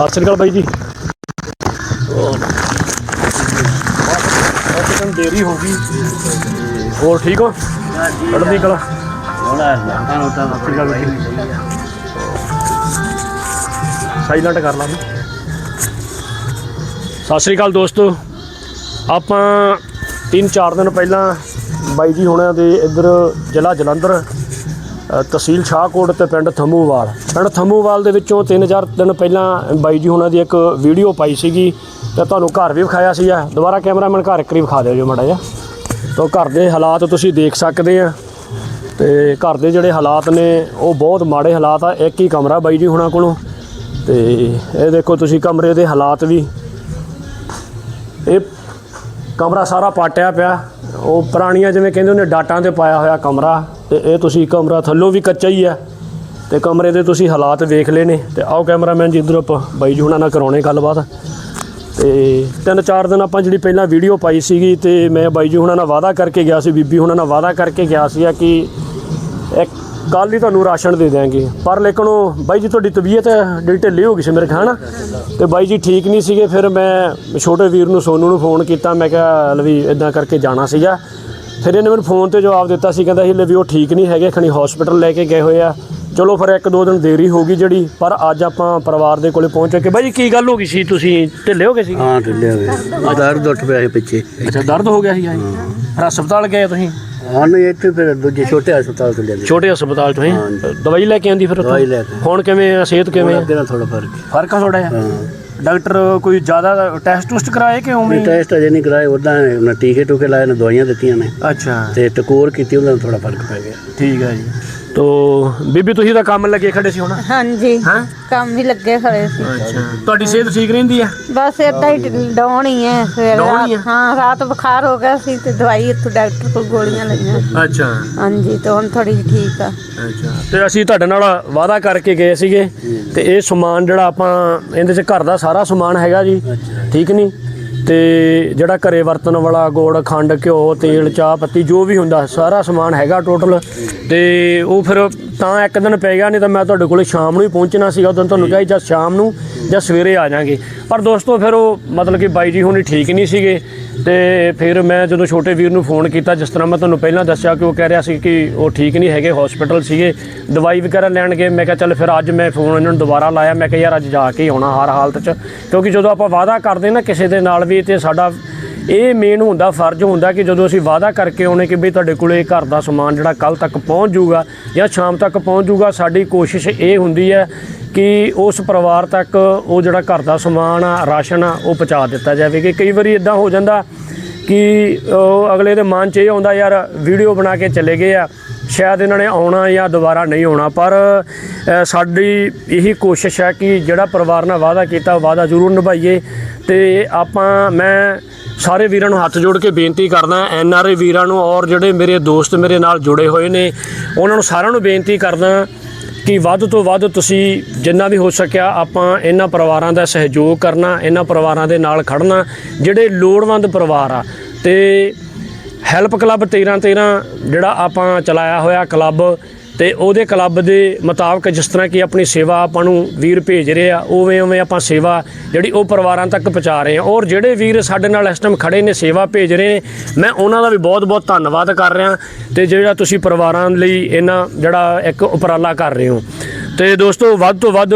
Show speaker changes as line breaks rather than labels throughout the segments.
ਸਤਿ ਸ੍ਰੀ ਅਕਾਲ ਬਾਈ ਜੀ। ਬਹੁਤ ਦੇਰੀ ਹੋ ਗਈ। ਹੋਰ ਠੀਕ ਹੋ? ਚੜ੍ਹਦੀ ਕਲਾ। ਸਾਈਲੈਂਟ ਕਰ ਲਾ ਸਤਿ ਸ੍ਰੀ ਅਕਾਲ ਦੋਸਤੋ। ਆਪਾਂ 3-4 ਦਿਨ ਪਹਿਲਾਂ ਬਾਈ ਜੀ ਹੁਣਾਂ ਦੇ ਇੱਧਰ ਜ਼ਿਲ੍ਹਾ ਜਲੰਧਰ ਤਹਿਸੀਲ ਸ਼ਾਹਕੋਟ ਤੇ ਪਿੰਡ ਥੰਮੂਵਾਲ। ਪਿੰਡ ਥੰਮੂਵਾਲ ਦੇ ਵਿੱਚੋਂ 3-4 ਦਿਨ ਪਹਿਲਾਂ ਬਾਈ ਜੀ ਹੁਣਾਂ ਦੀ ਇੱਕ ਵੀਡੀਓ ਪਾਈ ਸੀਗੀ ਤੇ ਤੁਹਾਨੂੰ ਘਰ ਵੀ ਵਿਖਾਇਆ ਸੀਗਾ। ਦੁਬਾਰਾ ਕੈਮਰਾਮੈਨ ਘਰ ਇੱਕ ਵਿਖਾ ਦਿਓ ਜੀ ਮਾੜਾ ਜਿਹਾ। ਤਾਂ ਘਰ ਦੇ ਹਾਲਾਤ ਤੁਸੀਂ ਦੇਖ ਸਕਦੇ ਆ। ਤੇ ਘਰ ਦੇ ਜਿਹੜੇ ਹਾਲਾਤ ਨੇ, ਉਹ ਬਹੁਤ ਮਾੜੇ ਹਾਲਾਤ ਆ। ਇੱਕ ਹੀ ਕਮਰਾ ਬਾਈ ਜੀ ਹੁਣਾਂ ਕੋਲੋਂ। ਤੇ ਇਹ ਦੇਖੋ ਤੁਸੀਂ ਕਮਰੇ ਦੇ ਹਾਲਾਤ ਵੀ। ਇਹ ਕਮਰਾ ਸਾਰਾ ਪਾਟਿਆ ਪਿਆ। ਉਹ ਪੁਰਾਣੀਆਂ ਜਿਵੇਂ ਕਹਿੰਦੇ ਉਹਨੇ ਡਾਟਾਂ ਤੇ ਪਾਇਆ ਹੋਇਆ ਕਮਰਾ। ਤੇ ਇਹ ਤੁਸੀਂ ਕਮਰਾ ਥੱਲੋਂ ਵੀ ਕੱਚਾ ਹੀ ਆ। ਤੇ ਕਮਰੇ ਦੇ ਤੁਸੀਂ ਹਾਲਾਤ ਵੇਖ ਲਏ ਨੇ। ਤੇ ਆਓ ਕੈਮਰਾਮੈਨ ਜੀ, ਇੱਧਰ ਆਪਾਂ ਬਾਈ ਜੀ ਹੁਣਾਂ ਨਾਲ ਕਰਾਉਣੇ ਗੱਲਬਾਤ। ਤੇ ਤਿੰਨ ਚਾਰ ਦਿਨ ਆਪਾਂ ਜਿਹੜੀ ਪਹਿਲਾਂ ਵੀਡੀਓ ਪਾਈ ਸੀਗੀ ਤੇ ਮੈਂ ਬਾਈ ਜੀ ਹੁਣਾਂ ਨਾਲ ਵਾਅਦਾ ਕਰਕੇ ਗਿਆ ਸੀ, ਬੀਬੀ ਹੁਣਾਂ ਨਾਲ ਵਾਅਦਾ ਕਰਕੇ ਗਿਆ ਸੀਗਾ ਕਿ ਇੱਕ ਕੱਲ ਹੀ ਤੁਹਾਨੂੰ ਰਾਸ਼ਨ ਦੇ ਦਿਆਂਗੇ। ਪਰ ਲੇਕਿਨ ਉਹ ਬਾਈ ਜੀ ਤੁਹਾਡੀ ਤਬੀਅਤ ਜਿਹੜੀ ਢਿੱਲੀ ਹੋ ਗਈ ਸੀ ਮੇਰੇ ਖਾਣਾ ਤੇ ਬਾਈ ਜੀ ਠੀਕ ਨਹੀਂ ਸੀਗੇ ਫਿਰ ਮੈਂ ਛੋਟੇ ਵੀਰ ਨੂੰ ਸੋਨੂ ਨੂੰ ਫੋਨ ਕੀਤਾ ਮੈਂ ਕਿਹਾ ਲਵੀ ਇਦਾਂ ਕਰਕੇ ਜਾਣਾ ਸੀਗਾ। ਫਿਰ ਇਹਨੇ ਮੈਨੂੰ ਫੋਨ ਤੇ ਜਵਾਬ ਦਿੱਤਾ ਸੀ ਕਹਿੰਦਾ ਸੀ ਲਵੀ ਉਹ ਠੀਕ ਨਹੀਂ ਹੈਗੇ ਖਣੀ ਹਸਪੀਟਲ ਲੈ ਕੇ ਗਏ ਹੋਏ ਆ। ਚਲੋ ਫਿਰ ਇੱਕ ਦੋ ਦਿਨ ਦੇਰੀ ਹੋ ਗਈ ਜਿਹੜੀ ਪਰ ਅੱਜ ਆਪਾਂ ਪਰਿਵਾਰ ਦੇ ਕੋਲੇ ਪਹੁੰਚ ਕੇ ਬਾਈ ਜੀ ਕੀ ਗੱਲ ਹੋ ਗਈ ਸੀ? ਤੁਸੀਂ ਢਿੱਲੇ ਹੋ ਗਏ ਸੀ
ਹਾਂ ਢਿੱਲੇ ਹੋ ਗਏ। ਦਰਦ ਉੱਠ ਪਿਆ ਸੀ ਪਿੱਛੇ।
ਅੱਛਾ ਦਰਦ ਹੋ ਗਿਆ ਸੀ ਜੀ ਫਿਰ ਹਸਪਤਾਲ ਗਏ ਤੁਸੀਂ?
ਹਾਂ ਨਹੀਂ ਇੱਥੇ ਫਿਰ ਦੂਜੇ ਛੋਟੇ ਹਸਪਤਾਲ ਤੋਂ ਲਿਆਂਦੇ।
ਛੋਟੇ ਹਸਪਤਾਲ ਤੋਂ ਹੀ? ਦਵਾਈ ਲੈ ਕੇ ਆਂਦੀ ਫਿਰ ਉੱਥੋਂ?
ਦਵਾਈ ਲੈ ਕੇ।
ਹੁਣ ਕਿਵੇਂ ਆ ਸਿਹਤ ਕਿਵੇਂ ਆ?
ਅੱਗੇ ਨਾਲ ਥੋੜਾ ਫ਼ਰਕ ਹੈ।
ਫ਼ਰਕ ਆ ਥੋੜਾ ਜਿਹਾ?
ਹਾਂ।
ਡਾਕਟਰ ਕੋਈ ਜ਼ਿਆਦਾ ਟੈਸਟ ਟੁਸਟ ਕਰਾਏ ਕਿ ਉਵੇਂ ਹੀ?
ਟੈਸਟ ਅਜੇ ਨਹੀਂ ਕਰਾਏ ਉਦਾਂ ਉਹਨਾਂ ਟੀਕੇ ਟੂਕੇ ਲਾਏ ਨੇ ਦਵਾਈਆਂ ਦਿੱਤੀਆਂ ਨੇ।
ਅੱਛਾ।
ਤੇ ਟਕੋਰ ਕੀਤੀ ਉਹਨਾਂ ਨੂੰ ਥੋੜਾ ਫ਼ਰਕ ਪੈ ਗਿਆ।
ਠੀਕ ਹੈ ਜੀ। ਤੋ ਬੀਬੀ ਤੁਸੀਂ ਤਾਂ ਕੰਮ ਲੱਗੇ ਖੜੇ ਸੀ ਹੁਣ।
ਹਾਂਜੀ।
ਹਾਂ?
ਕੰਮ ਵੀ ਲੱਗੇ ਖੜੇ ਸੀ।
ਅੱਛਾ। ਤੁਹਾਡੀ ਸਿਹਤ ਠੀਕ ਰਹਿੰਦੀ ਆ?
ਬਸ ਏਦਾਂ ਹੀ ਡਾਉਣ ਹੀ ਹੈ ਸਵੇਰੇ
ਡਾਊਨ ਹੀ ਹੈ?
ਰਾਤ- ਹਾਂ ਰਾਤ ਬੁਖਾਰ ਹੋ ਗਿਆ ਸੀ ਤੇ ਦਵਾਈ ਇੱਥੋਂ ਡਾਕਟਰ ਕੋਲ ਗੋਲੀਆਂ ਲਈਆਂ
ਅੱਛਾ।
ਹਾਂਜੀ ਤੇ ਹੁਣ ਥੋੜੀ ਜਿਹੀ ਠੀਕ ਆ।
ਅੱਛਾ। ਤੇ ਅਸੀਂ ਤੁਹਾਡੇ ਨਾਲ ਵਾਅਦਾ ਕਰਕੇ ਗਏ ਸੀਗੇ। ਤੇ ਇਹ ਸਮਾਨ ਜਿਹੜਾ ਆਪਾਂ ਇਹਦੇ 'ਚ ਘਰ ਦਾ ਸਾਰਾ ਸਮਾਨ ਹੈਗਾ ਜੀ। ਠੀਕ ਨਹੀਂ ਤੇ ਜਿਹੜਾ ਘਰੇ ਵਰਤਣ ਵਾਲਾ ਗੁੜ, ਖੰਡ, ਘਿਓ, ਤੇਲ, ਚਾਹ ਪੱਤੀ, ਜੋ ਵੀ ਹੁੰਦਾ, ਸਾਰਾ ਸਮਾਨ ਹੈਗਾ ਟੋਟਲ ਤੇ ਉਹ ਫਿਰ ਤਾਂ ਇੱਕ ਦਿਨ ਪੈ ਗਿਆ, ਨਹੀਂ ਤਾਂ ਮੈਂ ਤੁਹਾਡੇ ਕੋਲੇ ਸ਼ਾਮ ਨੂੰ ਹੀ ਪਹੁੰਚਣਾ ਸੀਗਾ, ਉਦੋਂ ਤੁਹਾਨੂੰ ਕਿਹਾ ਜਾਂ ਸ਼ਾਮ ਨੂੰ ਜਾਂ ਸਵੇਰੇ ਆ ਜਾਾਂਗੇ। ਪਰ ਦੋਸਤੋ ਫਿਰ ਉਹ ਮਤਲਬ ਕਿ ਬਾਈ ਜੀ ਹੁਣੀ ਠੀਕ ਨਹੀਂ ਸੀਗੇ, ਤੇ ਫਿਰ ਮੈਂ ਜਦੋਂ ਛੋਟੇ ਵੀਰ ਨੂੰ ਫੋਨ ਕੀਤਾ, ਜਿਸ ਤਰ੍ਹਾਂ ਮੈਂ ਤੁਹਾਨੂੰ ਪਹਿਲਾਂ ਦੱਸਿਆ ਕਿ ਉਹ ਕਹਿ ਰਿਹਾ ਸੀ ਕਿ ਉਹ ਠੀਕ ਨਹੀਂ ਹੈਗੇ ਹਸਪੀਟਲ ਸੀਗੇ, ਦਵਾਈ ਵਗੈਰਾ ਲੈਣ ਗਏ, ਮੈਂ ਕਿਹਾ ਚੱਲ ਫਿਰ ਅੱਜ ਮੈਂ ਫੋਨ ਇਹਨਾਂ ਨੂੰ ਦੁਬਾਰਾ ਲਾਇਆ, ਮੈਂ ਕਿਹਾ ਯਾਰ ਅੱਜ ਜਾ ਕੇ ਹੀ ਆਉਣਾ ਹਰ ਹਾਲਤ 'ਚ। ਕਿਉਂਕਿ ਜਦੋਂ ਆਪਾਂ ਵਾਅਦਾ ਕਰਦੇ ਨਾ ਕਿਸੇ ਦੇ ਨਾਲ ਵੀ ਤੇ ਸਾਡਾ ਇਹ ਮੇਨ ਹੁੰਦਾ, ਫਰਜ਼ ਹੁੰਦਾ ਕਿ ਜਦੋਂ ਅਸੀਂ ਵਾਅਦਾ ਕਰਕੇ ਆਉਣੇ ਕਿ ਵੀ ਤੁਹਾਡੇ ਕੋਲੇ ਘਰ ਦਾ ਸਮਾਨ ਜਿਹੜਾ ਕੱਲ ਤੱਕ ਪਹੁੰਚ ਜਾਊਗਾ ਜਾਂ ਸ਼ਾਮ ਤੱਕ ਪਹੁੰਚ ਜਾਊਗਾ, ਸਾਡੀ ਕੋਸ਼ਿਸ਼ ਇਹ ਹੁੰਦੀ ਹੈ ਕਿ ਉਸ ਪਰਿਵਾਰ ਤੱਕ ਉਹ ਜਿਹੜਾ ਘਰ ਦਾ ਸਮਾਨ ਆ ਰਾਸ਼ਨ ਆ, ਉਹ ਪਹੁੰਚਾ ਦਿੱਤਾ ਜਾਵੇ ਕਿ ਕਈ ਵਾਰੀ ਇਦਾਂ ਹੋ ਜਾਂਦਾ ਕਿ ਅਗਲੇ ਦੇ ਮਨ 'ਚ ਇਹ ਆਉਂਦਾ, ਯਾਰ ਵੀਡੀਓ ਬਣਾ ਕੇ ਚਲੇ ਗਏ ਆ। ਸ਼ਾਇਦ ਇਹਨਾਂ ਨੇ ਆਉਣਾ ਜਾਂ ਦੁਬਾਰਾ ਨਹੀਂ ਆਉਣਾ, ਪਰ ਸਾਡੀ ਇਹੀ ਕੋਸ਼ਿਸ਼ ਹੈ ਕਿ ਜਿਹੜਾ ਪਰਿਵਾਰ ਨਾਲ ਵਾਅਦਾ ਕੀਤਾ ਵਾਅਦਾ ਜ਼ਰੂਰ ਨਿਭਾਈਏ। ਤੇ ਆਪਾਂ, ਮੈਂ ਸਾਰੇ ਵੀਰਾਂ ਨੂੰ ਹੱਥ ਜੋੜ ਕੇ ਬੇਨਤੀ ਕਰਦਾ, ਐਨ ਆਰ ਆਈ ਵੀਰਾਂ ਨੂੰ ਔਰ ਜਿਹੜੇ ਮੇਰੇ ਦੋਸਤ ਮੇਰੇ ਨਾਲ ਜੁੜੇ ਹੋਏ ਨੇ, ਉਹਨਾਂ ਨੂੰ ਸਾਰਿਆਂ ਨੂੰ ਬੇਨਤੀ ਕਰਦਾ ਕਿ ਵੱਧ ਤੋਂ ਵੱਧ ਤੁਸੀਂ ਜਿੰਨਾ ਵੀ ਹੋ ਸਕਿਆ, ਆਪਾਂ ਇਹਨਾਂ ਪਰਿਵਾਰਾਂ ਦਾ ਸਹਿਯੋਗ ਕਰਨਾ, ਇਹਨਾਂ ਪਰਿਵਾਰਾਂ ਦੇ ਨਾਲ ਖੜਨਾ ਜਿਹੜੇ ਲੋੜਵੰਦ ਪਰਿਵਾਰ ਆ। ਤੇ ਹੈਲਪ ਕਲੱਬ 13 13 ਜਿਹੜਾ ਆਪਾਂ ਚਲਾਇਆ ਹੋਇਆ ਕਲੱਬ ਤੇ ਉਹਦੇ ਕਲੱਬ ਦੇ ਮੁਤਾਬਕ ਜਿਸ ਤਰ੍ਹਾਂ ਕਿ ਆਪਣੀ ਸੇਵਾ ਆਪਾਂ ਨੂੰ ਵੀਰ ਭੇਜ ਰਹੇ ਆ, ਉਵੇਂ ਉਵੇਂ ਆਪਾਂ ਸੇਵਾ ਜਿਹੜੀ ਉਹ ਪਰਿਵਾਰਾਂ ਤੱਕ ਪਹੁੰਚਾ ਰਹੇ ਆ। ਔਰ ਜਿਹੜੇ ਵੀਰ ਸਾਡੇ ਨਾਲ ਇਸ ਟਾਈਮ ਖੜੇ ਨੇ, ਸੇਵਾ ਭੇਜ ਰਹੇ ਨੇ, ਮੈਂ ਉਹਨਾਂ ਦਾ ਵੀ ਬਹੁਤ-ਬਹੁਤ ਧੰਨਵਾਦ ਕਰ ਰਿਹਾ ਤੇ ਜਿਹੜਾ ਤੁਸੀਂ ਪਰਿਵਾਰਾਂ ਲਈ ਇਹਨਾਂ ਜਿਹੜਾ ਇੱਕ ਉਪਰਾਲਾ ਕਰ ਰਹੇ ਹੋ। ਤੇ ਦੋਸਤੋ, ਵੱਧ ਤੋਂ ਵੱਧ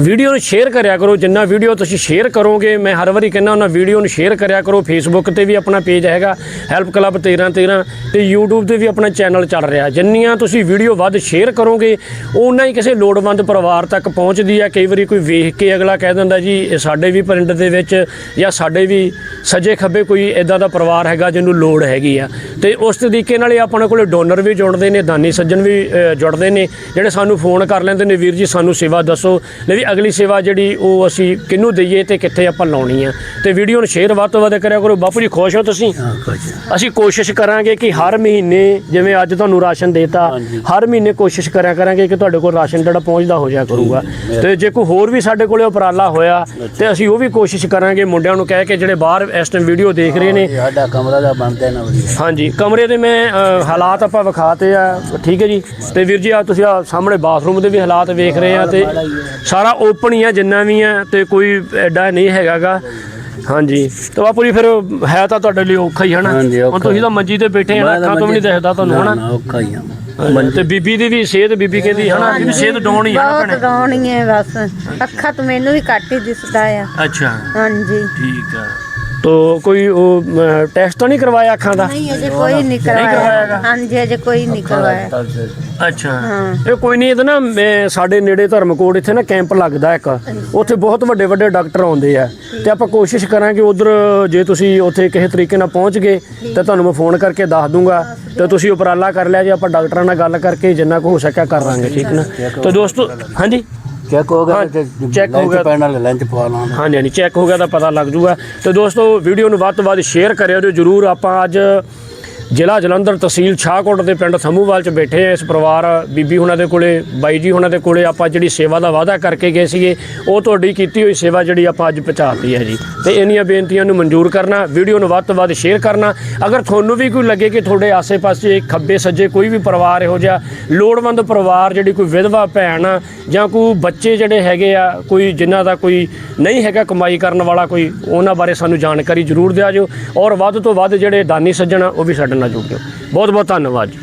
ਵੀਡੀਓ ਨੂੰ ਸ਼ੇਅਰ ਕਰਿਆ ਕਰੋ, ਜਿੰਨਾ ਵੀਡੀਓ ਤੁਸੀਂ ਸ਼ੇਅਰ ਕਰੋਗੇ, ਮੈਂ ਹਰ ਵਾਰੀ ਕਹਿੰਦਾ ਉਹਨਾਂ ਵੀਡੀਓ ਨੂੰ ਸ਼ੇਅਰ ਕਰਿਆ ਕਰੋ। ਫੇਸਬੁੱਕ ਤੇ ਵੀ ਆਪਣਾ ਪੇਜ ਹੈਗਾ ਹੈਲਪ ਕਲੱਬ 13 13 ਤੇ YouTube ਤੇ ਵੀ ਆਪਣਾ ਚੈਨਲ ਚੱਲ ਰਿਹਾ। ਜਿੰਨੀਆਂ ਤੁਸੀਂ ਵੀਡੀਓ ਵੱਧ ਸ਼ੇਅਰ ਕਰੋਗੇ, ਓਨਾ ਹੀ ਕਿਸੇ ਲੋੜਵੰਦ ਪਰਿਵਾਰ ਤੱਕ ਪਹੁੰਚਦੀ ਹੈ। ਕਈ ਵਾਰੀ ਕੋਈ ਵੇਖ ਕੇ ਅਗਲਾ ਕਹਿ ਦਿੰਦਾ ਜੀ ਸਾਡੇ ਵੀ ਪਿੰਡ ਦੇ ਵਿੱਚ ਜਾਂ ਸਾਡੇ ਵੀ ਸੱਜੇ ਖੱਬੇ ਕੋਈ ਇਦਾਂ ਦਾ ਪਰਿਵਾਰ ਹੈਗਾ ਜਿਹਨੂੰ ਲੋੜ ਹੈਗੀ ਆ। ਤੇ ਉਸ ਤਰੀਕੇ ਨਾਲ ਹੀ ਆਪਣੇ ਕੋਲੇ ਡੋਨਰ ਵੀ ਜੁੜਦੇ ਨੇ, ਦਾਨੀ ਸੱਜਣ ਵੀ ਜੁੜਦੇ ਨੇ, ਜਿਹੜੇ ਸਾਨੂੰ ਫੋਨ ਕਰ ਲੈਂਦੇ ਨੇ, ਵੀਰ ਜੀ, ਸਾਨੂੰ ਸੇਵਾ ਦੱਸੋ। ਲੈ ਵੀ ਅਗਲੀ ਸੇਵਾ ਜਿਹੜੀ ਉਹ ਅਸੀਂ ਕਿਹਨੂੰ ਦਈਏ ਤੇ ਕਿੱਥੇ ਆਪਾਂ ਲਾਉਣੀ ਆ। ਤੇ ਵੀਡੀਓ ਨੂੰ ਸ਼ੇਅਰ ਵੱਧ ਤੋਂ ਵੱਧ ਕਰਿਆ ਕਰੋ। ਬਾਪੂ ਜੀ ਖੁਸ਼ ਹੋ ਤੁਸੀਂ?
ਹਾਂ
ਅਸੀਂ ਕੋਸ਼ਿਸ਼ ਕਰਾਂਗੇ ਕਿ ਹਰ ਮਹੀਨੇ ਜਿਵੇਂ ਅੱਜ ਤੁਹਾਨੂੰ ਰਾਸ਼ਨ ਦੇਤਾ ਹਰ ਮਹੀਨੇ ਕੋਸ਼ਿਸ਼ ਕਰਿਆ ਕਰਾਂਗੇ ਕਿ ਤੁਹਾਡੇ ਕੋਲ ਰਾਸ਼ਨ ਜਿਹੜਾ ਪਹੁੰਚਦਾ ਹੋ ਜਾਇਆ ਕਰੂਗਾ। ਤੇ ਜੇ ਕੋਈ ਹੋਰ ਵੀ ਸਾਡੇ ਕੋਲੇ ਉਪਰਾਲਾ ਹੋਇਆ ਤੇ ਅਸੀਂ ਉਹ ਵੀ ਕੋਸ਼ਿਸ਼ ਕਰਾਂਗੇ ਮੁੰਡਿਆਂ ਨੂੰ ਕਹਿ ਕੇ ਜਿਹੜੇ ਬਾਹਰ ਇਸ ਟਾਈਮ ਵੀਡੀਓ ਦੇਖ ਰਹੇ ਨੇ।
ਸਾਡਾ ਕਮਰਾ ਦਾ ਬਣਦਾ ਨਾ ਵਧੀਆ।
ਹਾਂਜੀ ਕਮਰੇ ਦੇ ਮੈਂ ਹਾਲਾਤ ਆਪਾਂ ਵਿਖਾਤੇ ਆ। ਠੀਕ ਹੈ ਜੀ? ਤੇ ਵੀਰ ਜੀ ਆ ਤੁਸੀਂ ਆ ਸਾਹਮਣੇ ਬਾਥਰੂਮ ਦੇ ਵੀ ਹਾਲਾਤ ਵੇਖ ਰਹੇ ਆ ਤੇ ਸਾਰਾ ਓਪਨ ਹੀ ਆ ਜਿੰਨਾ ਵੀ ਆ ਤੇ ਕੋਈ ਐਡਾ ਨਹੀਂ ਹੈਗਾਗਾ। ਹਾਂਜੀ। ਤੇ ਬਾਪੂ ਜੀ ਫਿਰ ਹੈ ਤਾਂ ਤੁਹਾਡੇ ਲਈ ਔਖਾ ਹੀ ਹਨਾ?
ਹਾਂਜੀ, ਔਖਾ
ਹੁਣ ਤੁਸੀਂ ਤਾਂ ਮੰਜੀ ਤੇ ਬੈਠੇ
ਤਾਂ
ਅੱਖਾਂ ਤੋਂ ਵੀ ਨਹੀਂ ਦਿਖਦਾ ਤੁਹਾਨੂੰ ਹਨਾ?
ਨਾ ਔਖਾ ਹੀ ਆ।
ਤੇ ਬੀਬੀ ਦੀ ਵੀ ਸਿਹਤ ਬੀਬੀ ਕਹਿੰਦੀ ਹਨਾ? ਕਿ ਸਿਹਤ ਡਾਉਣ ਹੀ ਆ ਨਾ
ਬਹੁਤ
ਭੈਣੇ?
ਹੈ ਬਸ। ਅੱਖਾਂ ਤੋਂ ਮੈਨੂੰ ਵੀ ਘੱਟ ਹੀ ਦਿਸਦਾ ਆ।
ਅੱਛਾ।
ਹਾਂਜੀ।
ਠੀਕ ਆ। ਤੋ ਕੋਈ ਉਹ ਟੈਸਟ ਤਾਂ ਨਹੀਂ ਕਰਵਾਇਆ ਅੱਖਾਂ ਦਾ?
ਨਹੀਂ ਅਜੇ ਕੋਈ ਨਹੀਂ
ਕਰਵਾਇਆ?
ਹਾਂਜੀ ਅਜੇ ਕੋਈ ਨਹੀਂ ਕਰਵਾਇਆ।
ਅੱਛਾ। ਇਹ ਕੋਈ ਨਹੀਂ ਇਹ ਤਾਂ ਨਾ ਮੈਂ- ਸਾਡੇ ਨੇੜੇ ਧਰਮਕੋਟ ਇੱਥੇ ਨਾ ਕੈਂਪ ਲੱਗਦਾ ਇੱਕ। ਉੱਥੇ ਬਹੁਤ ਵੱਡੇ ਵੱਡੇ ਡਾਕਟਰ ਆਉਂਦੇ ਆ। ਤੇ ਆਪਾਂ ਕੋਸ਼ਿਸ਼ ਕਰਾਂਗੇ ਉਧਰ ਜੇ ਤੁਸੀਂ ਉੱਥੇ ਕਿਸੇ ਤਰੀਕੇ ਨਾਲ ਪਹੁੰਚ ਗਏ ਤਾਂ ਤੁਹਾਨੂੰ ਮੈਂ ਫੋਨ ਕਰਕੇ ਦੱਸ ਦੂੰਗਾ। ਤੇ ਤੁਸੀਂ ਉਪਰਾਲਾ ਕਰ ਲਿਆ ਜੇ ਆਪਾਂ ਡਾਕਟਰਾਂ ਨਾਲ ਗੱਲ ਕਰਕੇ ਜਿੰਨਾ ਕੁ ਹੋ ਸਕਿਆ ਕਰ ਲਾਂਗੇ ਠੀਕ ਨਾ? ਤੇ ਦੋਸਤੋ ਹਾਂਜੀ?
ਚੈੱਕ ਹੋ ਗਿਆ
ਹਾਂ, check ਹੋ ਗਿਆ।
ਪੈਣ ਵਾਲੇ ਲੈਂਚ ਪਵਾ ਲਾਂਗੇ
ਹਾਂਜੀ ਹਾਂਜੀ ਚੈੱਕ ਹੋ ਗਿਆ ਤਾਂ ਪਤਾ ਲੱਗ ਜੂਗਾ ਤੇ ਦੋਸਤੋ ਵੀਡੀਓ ਨੂੰ ਵੱਧ ਤੋਂ ਵੱਧ ਸ਼ੇਅਰ ਕਰਿਓ ਤੇ ਜਰੂਰ ਆਪਾਂ ਅੱਜ ਜ਼ਿਲ੍ਹਾ ਜਲੰਧਰ ਤਹਿਸੀਲ ਸ਼ਾਹਕੋਟ ਦੇ ਪਿੰਡ ਥੰਮੂਵਾਲ ਚ ਬੈਠੇ ਆ ਇਸ ਪਰਿਵਾਰ ਬੀਬੀ ਉਹਨਾਂ ਦੇ ਕੋਲੇ, ਬਾਈ ਜੀ ਉਹਨਾਂ ਦੇ ਕੋਲੇ ਆਪਾਂ ਜਿਹੜੀ ਸੇਵਾ ਦਾ ਵਾਅਦਾ ਕਰਕੇ ਗਏ ਸੀਗੇ, ਉਹ ਤੁਹਾਡੀ ਕੀਤੀ ਹੋਈ ਸੇਵਾ ਜਿਹੜੀ ਆਪਾਂ ਅੱਜ ਪਹੁੰਚਾਤੀ ਹੈ ਜੀ। ਤੇ ਇੰਨੀਆਂ ਬੇਨਤੀਆਂ ਨੂੰ ਮਨਜ਼ੂਰ ਕਰਨਾ, ਵੀਡੀਓ ਨੂੰ ਵੱਧ ਤੋਂ ਵੱਧ ਸ਼ੇਅਰ ਕਰਨਾ। ਅਗਰ ਤੁਹਾਨੂੰ ਵੀ ਕੋਈ ਲੱਗੇ ਕਿ ਤੁਹਾਡੇ ਆਸੇ-ਪਾਸੇ ਖੱਬੇ ਸੱਜੇ ਕੋਈ ਵੀ ਪਰਿਵਾਰ ਇਹੋ ਜਿਹਾ ਲੋੜਵੰਦ ਪਰਿਵਾਰ ਜਿਹੜੀ ਕੋਈ ਵਿਧਵਾ ਭੈਣ ਆ, ਜਾਂ ਕੋਈ ਬੱਚੇ ਜਿਹੜੇ ਹੈਗੇ ਆ, ਕੋਈ ਜਿਨ੍ਹਾਂ ਦਾ ਕੋਈ ਨਹੀਂ ਹੈਗਾ ਕਮਾਈ ਕਰਨ ਵਾਲਾ ਕੋਈ, ਉਹਨਾਂ ਬਾਰੇ ਸਾਨੂੰ ਜਾਣਕਾਰੀ ਜ਼ਰੂਰ ਦਿਆ ਜਿਓ। ਔਰ ਵੱਧ ਤੋਂ ਵੱਧ ਜਿਹੜੇ ਦਾਨੀ ਸੱਜਣ ਆ, ਉਹ ਵੀ ਸਾਡੇ ਨਾਲ ਜੁੜ ਜਾਓ ਬਹੁਤ ਬਹੁਤ ਧੰਨਵਾਦ ਜੀ।